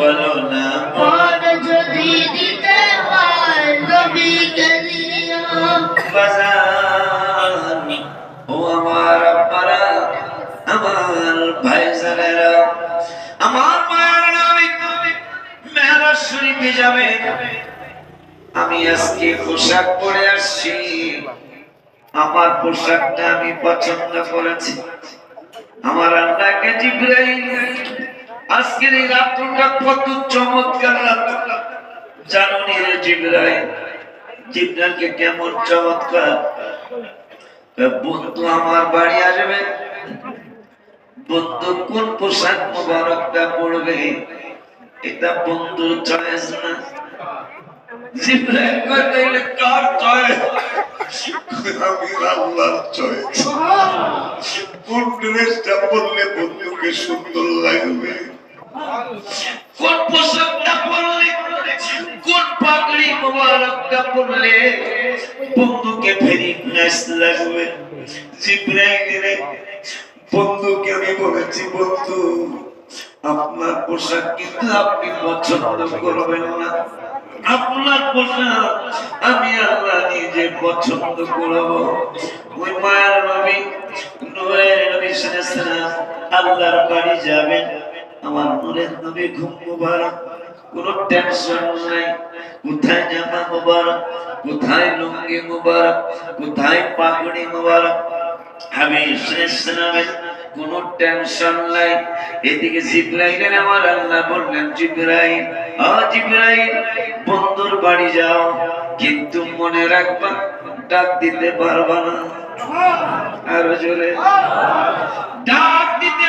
বলো না। মন যদি দিতে হয় দিও বাজান ও আমার আব্বারা আমার ভাইজানেরা আমার মায়ের নবী মেহরাজ শরীফে যাবে। আমি আজকে পোশাক পরে আসছি। আমার পোশাকটা আমি পছন্দ করেছি। আমার আল্লাহকে জিব্রাইল আজকের এই রাত্রটা কত চমৎকার রাত্র। রে জিব্রাইলকে কেমন চমৎকার। বন্ধু আমার বাড়ি আসবে। বন্ধু, কোন পোশাক মোবারকটা পড়বে এটা বন্ধুর চয়েস না। কার বন্ধুকে সুন্দর লাগবে? কোন পোশাকটা পরলে, কোন পাগড়ি মোবারকটা পরলে বন্ধুকে ভেরি নাইস লাগবে। জিব্রাইল বন্ধুকে আমি বলেছি, বন্ধু, আপনার পোশাক কিন্তু আপনি পছন্দ করবেন না। আপনার পোশাক আমি আল্লাহ নিজে পছন্দ করব। ওই মায়ের নবী নবী সাল্লাল্লাহু আল্লাহর বাড়ি যাবেন। আমার নূরের নবী ঘুম মুবারক, কোনো টেনশন নাই। কোথায় জামা মুবারক, কোথায় লুঙ্গি মুবারক, কোথায় পাগড়ি মুবারক? আমি ইসলামের কোন টেনশন নাই। এদিকে জিব্রাইলের আমার আল্লাহ বললেন, জিব্রাইল ও জিব্রাইল, বন্ধুর বাড়ি যাও। কিন্তু মনে রাখবা, ডাক দিতে পারবা না। আরও জোরে। ডাক দিতে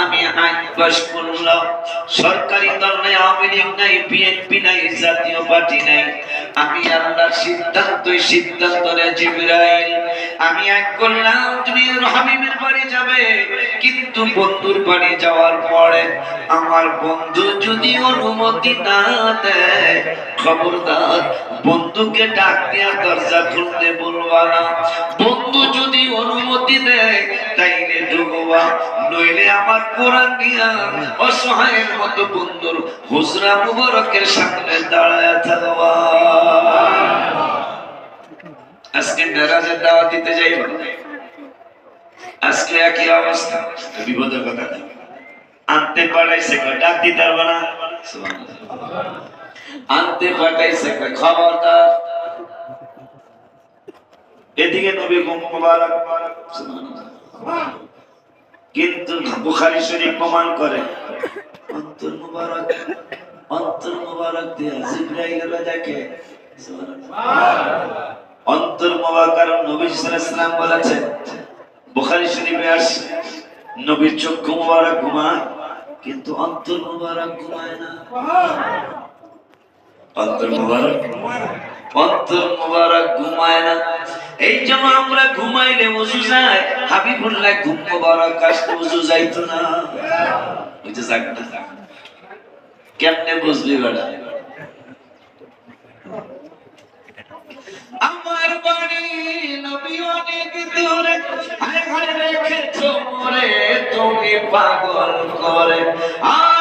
আমি পাশ করলাম। সরকারি দল নাই আওয়ামী লীগ নাই বিএনপি নাই, জাতীয় পার্টি নাই। আমি আল্লাহর সিদ্ধান্তই সিদ্ধান্ত রে জিব্রাইল। আমি আইন করলাম তুমি হাবিবের বাড়ি যাবে। কিন্তু বন্ধুর বাড়ি যাওয়ার পরে আমার বন্ধু যদি অনুমতি না দেয়, খবরদার, বন্ধুকে ডাক দিয়া দরজা খুলতে বলবা না। বন্ধু যদি অনুমতি দেয়, তাইলে ঢুকবা। নইলে আমার কোরআন নিয়া অসহায়ের মতো বন্ধুর হুজরা মুবারকের সামনে দাঁড়ায় থাকবা। আজকে মেরাজের দাওয়াত দিতে যাইবা? আজকে একই অবস্থা। বিপদের কথা। আনতে পাঠাইছে ডাক দিতে পারবে না। আনতে পাঠাইছে খবরদার। এদিকে নবী মুবারক। কিন্তু বুখারী শরীফ প্রমাণ করে, অন্তর মুবারক অন্তর মুবারক দিয়ে জিব্রাইল দেখে, সুবহানাল্লাহ। অন্তর মুবারক কারণ নবী সাল্লাম বলেছেন, বুখারী শরীফে আসছে, নবীর চক্ষু মুবারক ঘুমায়, কিন্তু অন্তর মুবারক ঘুমায় না। অন্তর মুবারক অন্তর মুবারক ঘুমায় না। এই জন্য আমরা ঘুমাইলে উজু যায়, হাবিবুল্লাহ ঘুম মুবারক আসতে উজু যাইতো না। যাক না কেমনে বুঝবি বেড়া আমার বাড়ি নবী অনেক দূরে। আয় ঘরে রেখেছো মরে তুমি পাগল করে। আয়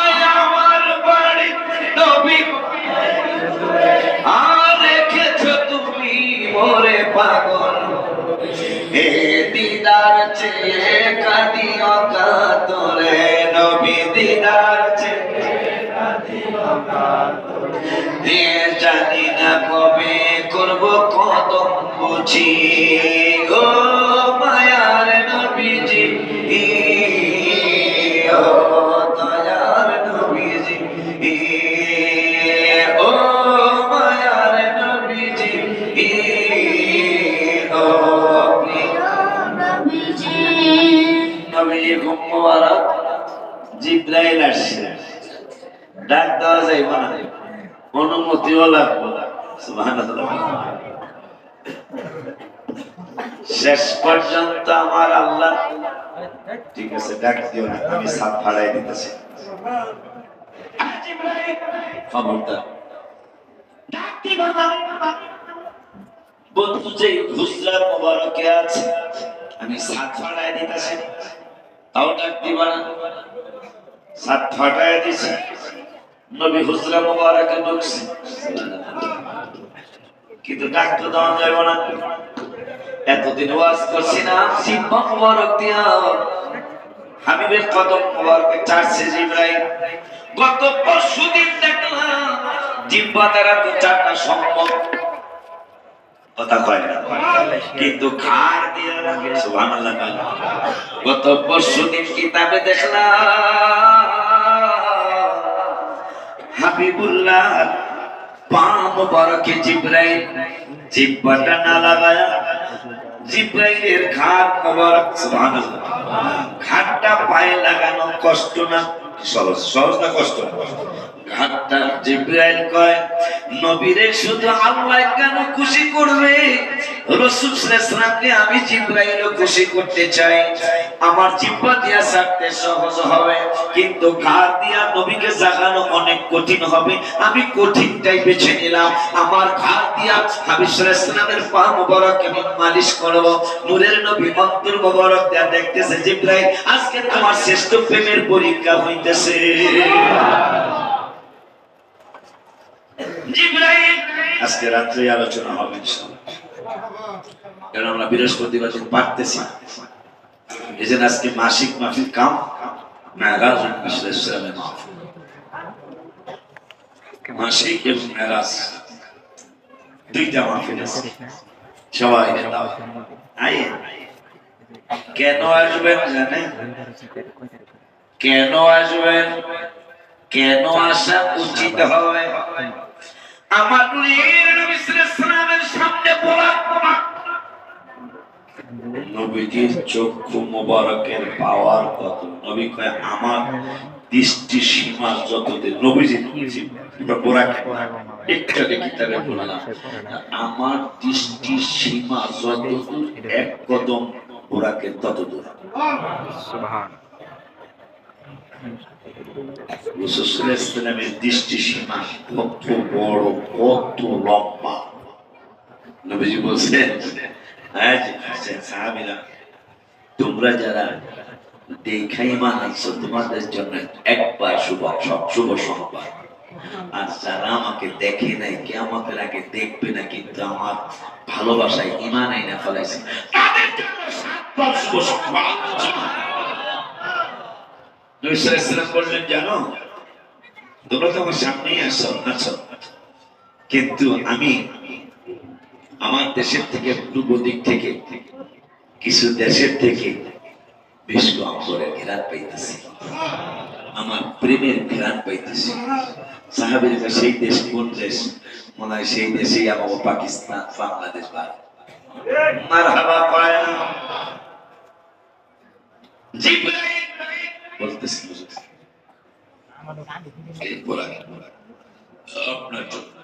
কদম বুঝি ও মায়ার নবীজি। ও দয়ার নবীজি। ও মায়ার নবীজি। ও নবীজি নবীজি ঘুম মোবারক জিব্রাইল আসছে। ডাক দেওয়া যাইব না অনুমতিও লাগবে সুবহানাল্লাহ। শেষ পর্যন্ত আমার আল্লাহ ঠিক আছে, ডাক দিও না, আমি সাত ভাড়াই দিতেছি। খবরদার। বন্ধু যে মোবারকে আছে, আমি সাত ফাটায় দিতেছি। তাও ডাক দিবা না। সাত ফাটায় দিছি। নবী হুজরা মোবারকে ঢুকছে। কিন্তু ডাক তো দেওয়া যাবে না। এতদিন ওয়াজ করছি না সিম্মা মোবারক দিয়া। হাবিবের কদম মোবারকে চারছে জিব্রাইল। গত পরশু দিন দেখলাম, জিব্বা দ্বারা তো চারটা সম্ভব কথা কয় না। কিন্তু খার দিয়ে সুবহানাল্লাহ কয় না। গত পরশু দিন কিতাবে দেখলাম, হাবিবুল্লাহ পা বরকে জিব্রাইল জিব্বাটা না লাগায়া জিব্রাইলের খাট খবর সুবহানাল্লাহ খাটটা পায়ে লাগানো কষ্ট না সহজ সহজ না কষ্ট? ঘাটটা জিব্রাইল কয়, নবীরে শুধু আল্লাহ কেন খুশি করবে? রসুল আমি জিব্রাইলও খুশি করতে চাই। আমার জিব্বা দিয়া ছাড়তে সহজ হবে কিন্তু ঘাট দিয়া নবীকে জাগানো অনেক কঠিন হবে। আমি কঠিনটাই বেছে নিলাম। আমার দিয়া হাবিব পা মোবারক মালিশ করব। নূরের নবী অন্তর মোবারক দিয়া দেখতেছে জিব্রাইল আজকে তোমার শ্রেষ্ঠ প্রেমের পরীক্ষা হইতেছে। জিব্রাইল! আজকে রাত্রে আলোচনা হবে ইনশাআল্লাহ। কারণ আমরা বৃহস্পতিবার দিন পারতেছি। এই জন্য আজকে মাসিক মাহফিল কাম মেহরাজ ইসলামের মাসিক এবং মেহরাজ দুইটা মাহফিল আছে। সবাই। আইয়েন। কেন আসবেন জানেন? কেন আসবেন? কেন আসা উচিত হবে? আমার নূরের নবী সাল্লাল্লাহু সামনে বলা নবীজির চক্ষু মোবারকের পাওয়ার কত? নবী কয় আমার দৃষ্টি সীমা যতদিন নবীজি আমরা দৃষ্টি সীমা যতদূর এক কদম বোরাকে ততদূর ইসলামের দৃষ্টি সীমা কত বড়, কত লম্বা? নবীজি বলছেন আজ সাহাবিরা, তোমরা যারা দেখাই মানাচ্ছ, তোমাদের জন্য একবার শুভ শুভ সংবাদ। আর যারা আমাকে দেখে নাই কে আমাদের আগে দেখবে না, কিন্তু আমার ভালোবাসায় ইমান আইনা ফেলাইছে, তাদের জন্য বললেন জানো তোমরা তো আমার সামনেই আসছো আছো। কিন্তু আমি আমার দেশের থেকে পূর্ব দিক থেকে কিছু দেশের থেকে ঘেরান পাইতেছি। আমার প্রেমের ঘেরান পাইতেছি। সাহাবির সেই দেশ কোন দেশ? মনে হয় সেই দেশেই আমার পাকিস্তান বাংলাদেশ ভারত। মার হাবা পায় না? জিব্রাইল বলতেছি এই বোরাক, আপনার জন্য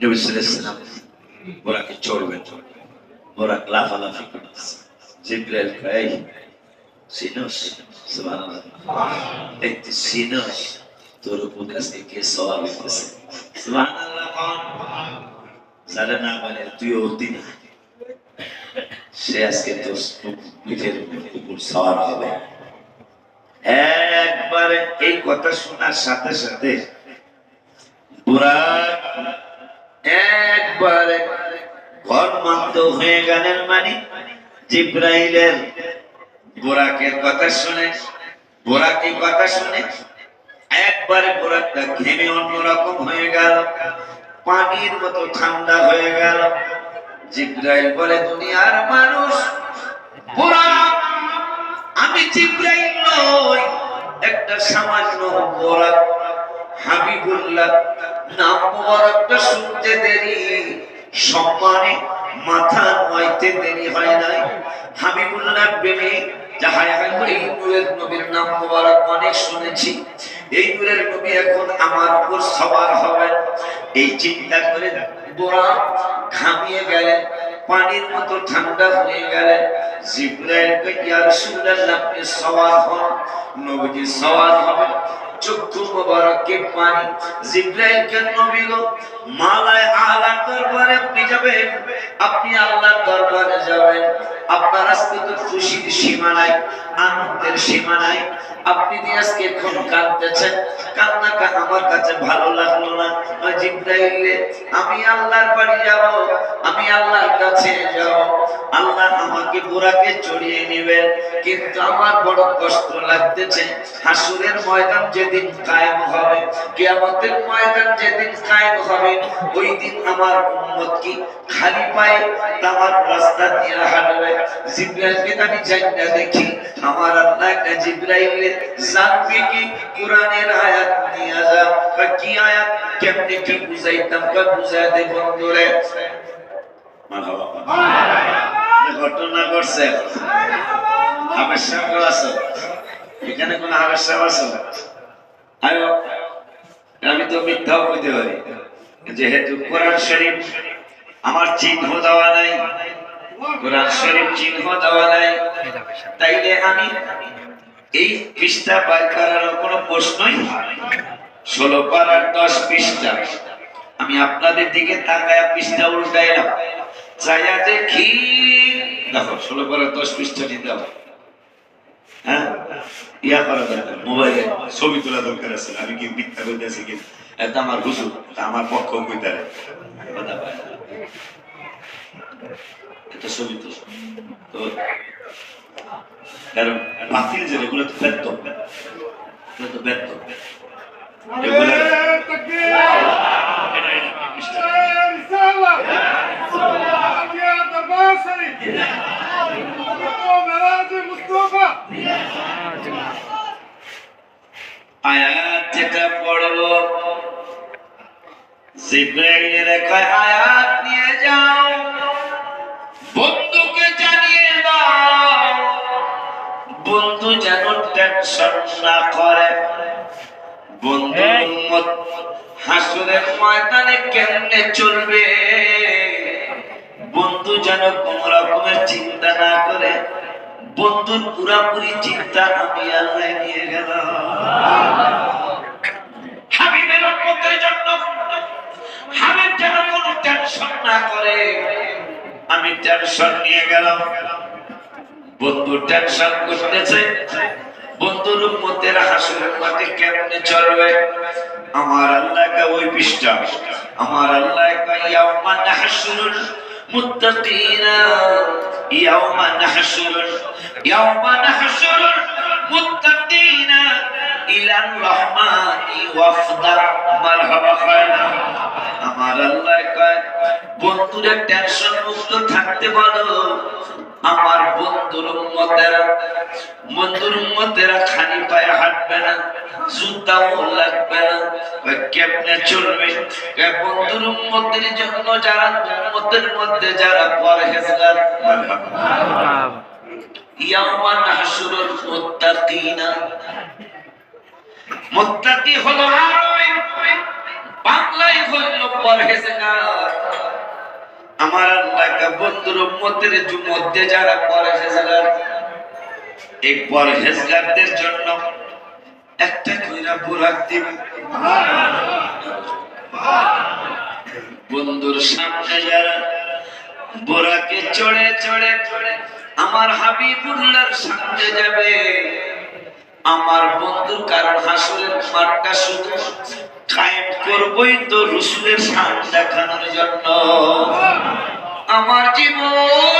নবী সাল্লাল্লাহু আলাইহি ওয়াসাল্লাম বোরাকে চড়বেন বোরাক লাফালাফি করতেছে জিব্রাইল কয় "এই, চিনোস সুবহানাল্লাহ দেখতে চিনোস তোর উপর কাছে কে সওয়াল হইতেছে সুবহানাল্লাহ কোন যারা না মানে তুই অতি না সে আজকে তোর পিঠের উপর সওয়ার হবে একবারে এই কথা শোনার সাথে সাথে বুড়াক একবারে ঘরমান্ত হয়ে গেলেন মানে জিব্রাইলের বোরাকের কথা শুনে বোরাকের কথা শুনে একবারে বোরাকটা ঘেমে অন্যরকম হয়ে গেল, পানির মতো ঠান্ডা হয়ে গেল। জিব্রাইল বলে, দুনিয়ার মানুষ বোরাক আমি জিব্রাইল নই, একটা সামান্য বোরাক হাবিবুল্লাহ, নাম মোবারকটা শুনতে দেরি। সম্মানে মাথা নয়তে দেরি হয় নাই। হাবিবুল্লাহ প্রেমে যাহাই আমি নূরের নবীর নাম মোবারক অনেক শুনেছি। এই নূরের নবী এখন আমার উপর সবার হবেন। এই চিন্তা করে বোরা ঘামিয়ে গেলেন। পানির মতো ঠান্ডা হয়ে গেলেন জিব্রাইলকে ইয়া রাসূলুল্লাহ হন, নবীজি চক্ষু পানি। জিব্রাইলকে নবী গো, মালায় আলা দরবারে আপনি যাবেন, আপনি আল্লাহর দরবারে যাবেন। আপনার আজকে তো খুশির সীমা নাই, আনন্দের সীমা নাই। আপনি যে আজকে এখন কাঁদতেছেন, কান্নাটা আমার কাছে ভালো লাগল না। জিব্রাইলে, আমি আল্লাহর বাড়ি যাব, আমি আল্লাহর কাছে যাব। আল্লাহ আমাকে বুড়াকে চড়িয়ে নেবেন, কিন্তু আমার বড় কষ্ট লাগতেছে। হাসুরের ময়দান যেদিন কায়েম হবে, কিয়ামতের ময়দান যেদিন কায়েম হবে, ওই দিন আমার উম্মত কি খালি পায়ে তামার রাস্তা দিয়ে হাঁটবে। জিব্রাইলকে আমি জান্না দেখি, আমার আল্লাহ জিব্রাইলে কোরআনের আয়াত নিয়ে কি আয়াত? কি বুঝাইতাম? কা বুঝা দে বন্ধুরে। ঘটনা আছে? এখানে কোন আছে? আয়ো আমি তো মিথ্যাও কইতে পারি। যেহেতু কোরআন শরীফ আমার চিহ্ন দেওয়া নাই, কোরআন শরীফ চিহ্ন দেওয়া নাই, তাইলে আমি এই পৃষ্ঠা বাই করার কোনো প্রশ্নই ষোলো পারার দশ পৃষ্ঠা। আমি আপনাদের দিকে তাকায় পৃষ্ঠা উল্টাইলাম। চাইয়া দেখি। দেখো, ষোলো পারার দশ পৃষ্ঠাটি দাও। হ্যাঁ? ইয়া করা দরকার মোবাইলে ছবি তোলা দরকার আছে। আমি কি মিথ্যা কইতেছি কি? এটা আমার হুজুর আমার পক্ষ কইতারে। কথা এটা ছবি তো কারণ বাতিল যে এগুলো তো ব্যর্থ। এগুলো তো ব্যর্থ। এগুলো টেনশন করে। বন্ধু উম্মত হাসরের ময়দানে কেমনে চলবে? বন্ধু যেন কোন রকমের চিন্তা না করে বন্ধুর পুরাপুরি চিন্তা আমি আল্লাহ নিয়ে গেলাম। হাবিবের উম্মতের জন্য হাবিব যেন কোনো টেনশন না করে আমি টেনশন নিয়ে গেলাম। বন্ধু টেনশন করতেছে। বন্ধুর উম্মতের হাসরের মাঠে কেমনে চলবে? আমার আল্লাহকে ওই পৃষ্ঠা। আমার আল্লাহকে ইয়াউমা নাহশুরুল মুত্তাকিনা। ইয়াউমা নাহশুরুল ইয়াউমা নাহশুরুল মুত্তাকিনা। ইলার রহমানি ওয়াফদা মারহাবা খায়না আমার আল্লাহ কয় বন্ধুরা টেনশন মুক্ত থাকতে বলো। আমার বন্ধুর উম্মতেরা বন্ধুর উম্মতেরা খালি পায়ে হাঁটবে না, জুতাও লাগবে না। চলবে? বন্ধুর উম্মতের জন্য যারা উম্মতের মধ্যে যারা পরহেজগার ইয়াউমা নাহশুরুল মুত্তাকিনা। মুত্তাকি হলো বাংলায় হলো পরহেজগার। আমার আল্লাহকে বন্ধুর উম্মতের মধ্যে যারা পরহেজগার, এই পরহেজগারদের জন্য একটা কইরা বুরাক দিব। বন্ধুর সামনে যারা বোরাকে চড়ে চড়ে চড়ে আমার হাবিবুল্লাহর সামনে যাবে। আমার বন্ধুর কারণ হাসুরের মাঠটা শুধু কায়েম করবই তো রসুলের সান দেখানোর জন্য। আমার জীবনে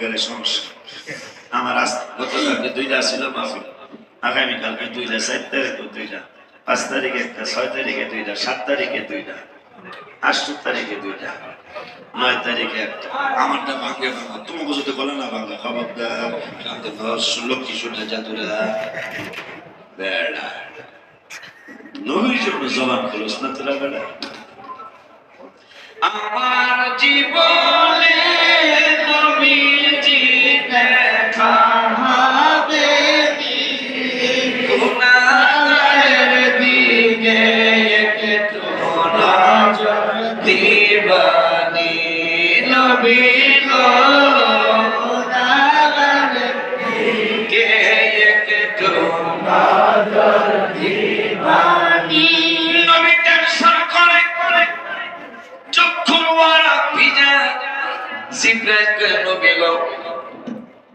গলা ভেঙে সমস্যা। আমার গতকালকে দুইটা ছিল মাহফিল। আগামীকালকে দুইটা চারটা তো দুইটা পাঁচ তারিখে একটা ছয় তারিখে দুইটা সাত তারিখে দুইটা আষ্ট তারিখে দুইটা নয় তারিখে একটা। আমারটা ভাঙ্গে ভাঙ্গা। তোমাকে যদি বলে না ভাঙ্গা। খবরদার লক্ষ্মী সূর্য জাদুরা। বেড়া। নবীর জন্য জবান খোলস না তোরা বেড়া। আমার জীবনে দিবানি নবী কে একটু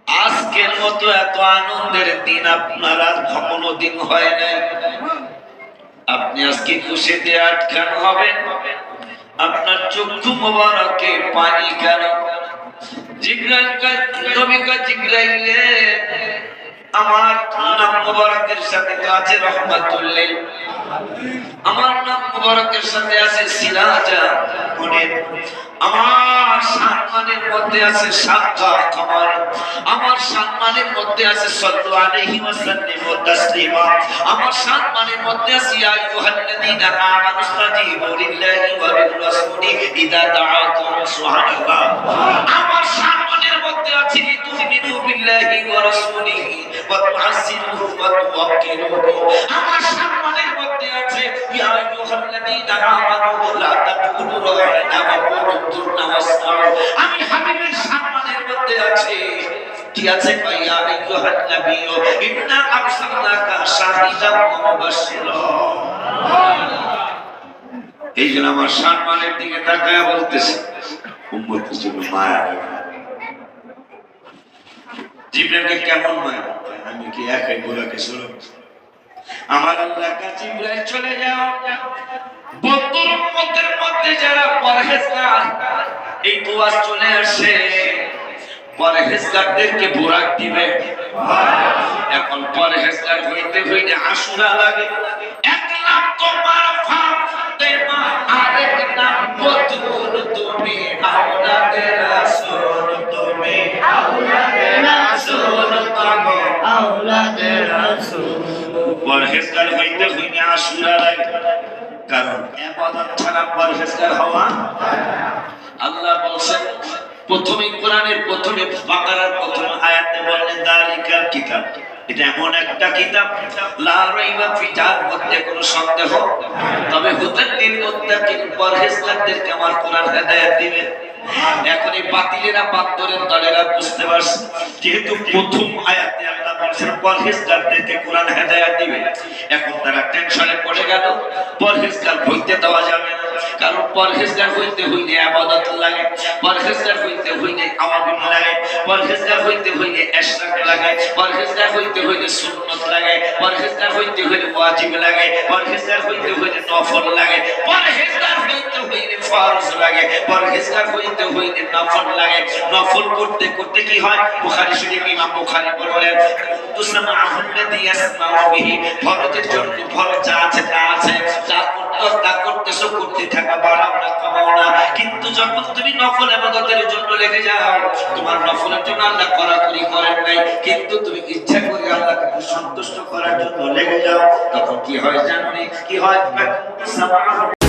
আজকের মতো এত আনন্দের দিন আপনার আর কোনো দিন হয় নাই। আপনি আজকে খুশিতে আটকান হবেন। আপনার চক্ষু মোবারকে পানি কেন জিব্রাইল নবী কা জিব্রাইলে আমার নাম মোবারকের সাথে তো আছে রহমাতুল্লাহ। আমার নাম মুবারকের সাথে আছে সিরাজা গুণের আমার সম্মানের মধ্যে আছে সাক্ষাৎ আমার আমার সম্মানের মধ্যে আছে সাল্লু আলাইহি ওয়াসাল্লাম ওয়া তাসলিমা। আমার সম্মানের মধ্যে আছে ইয়া আইয়ুহাল্লাযীনা আমানু ইসতাজিবু লিল্লাহি ওয়া লির-রাসূলি ইযা দাআকুম সুবহানাল্লাহ। আমার সম্মানের মধ্যে আছে লিতুমিনু বিল্লাহি ওয়া রাসূলিহি ওয়া তুআজ্জিরুহু ওয়া তুওয়াক্কিরুহু আমার সম্মানের মধ্যে আছে, ইয়া আইয়ুহাল্লাযীনা আমানু, লা তাকুলু রা'না ওয়া কুলু ওয়াসমাউ আমি হাবিবের সম্মানের মধ্যে আছে। কি আছে ইয়া আইয়ুহান নাবিয়্যু ইন্না আরসালনাকা শাহিদাম ওয়া মুবাশশিরা। এই জন্য আমার সম্মানের দিকে তাকায় বলতেছে, উম্মতের জন্য মায়া জিব্রাইলকে কেমন মায়া আমি কি একাই গোলাকে শুরু আমার আল্লাহ কাছে ইব্রাহিম চলে যাও। বন্ধুর মধ্যে মধ্যে যারা পরহেজগার, এই দোয়া চলে আসে। পরহেজগারদেরকে বোরাক দিবে। এখন পরহেজগার হইতে হইতে আশুরা লাগে। এক নাম তোমার ফাতেমা পরহেজগার হইতে হইতে আশুরা লাগে কারণ এবাদত ছাড়া পরহেজগার হওয়া আল্লাহ বলছেন, প্রথমে কোরআনের প্রথমে বাকারার প্রথম আয়াতে বললেন দালিকার কিতাব। এটা এমন একটা কিতাব, লা রাইবা ফিটার মধ্যে কোনো সন্দেহ। তবে লিল মুত্তাকিন পরহেজগারদেরকে আমার কোরআন হেদায়েত দিবে। এখন এই বাতিলেরা, বান্দরের দলেরা বুঝতে পারছে। যেহেতু প্রথম আয়াতে আল্লাহ বলছেন পরহেজগারদেরকে কোরআন হেদায়েত দিবে এখন তারা টেনশনে পড়ে গেল পরহেজগার হইতে দেওয়া যাবে না কারণ পরহেজগার হইতে হইলে আবাদত লাগে পরহেজগার হইতে হইলে আওয়াবিন লাগে পরহেজগার হইতে হইলে এশরাক লাগে পরহেজগার হইতে হইলে সুন্নত লাগে পরহেজগার হইতে হইলে ওয়াজিব লাগে পরহেজগার হইতে হইলে নফল লাগে পরহেজগার হইতে হইলে ফরজ লাগে পরহেজগার হইতে হইলে নফল লাগে নফল করতে করতে কি হয় বুখারী শরীফ ইমাম বুখারী বলেন তুসামা আহমদি ইয়াসমাউ বিহি। জন্য ফরজ যা আছে তা আছে। যা করতে তা করতেছো করতে থাকা বাড়াও না কমাও না। কিন্তু যখন তুমি নফল ইবাদতের জন্য লেগে যাও, তোমার নফলের জন্য আল্লাহ করাকরি করেন নাই। কিন্তু তুমি ইচ্ছা করে আল্লাহকে সন্তুষ্ট করার জন্য লেগে যাও। তখন কি হয় জানো কি হয়? তুসামা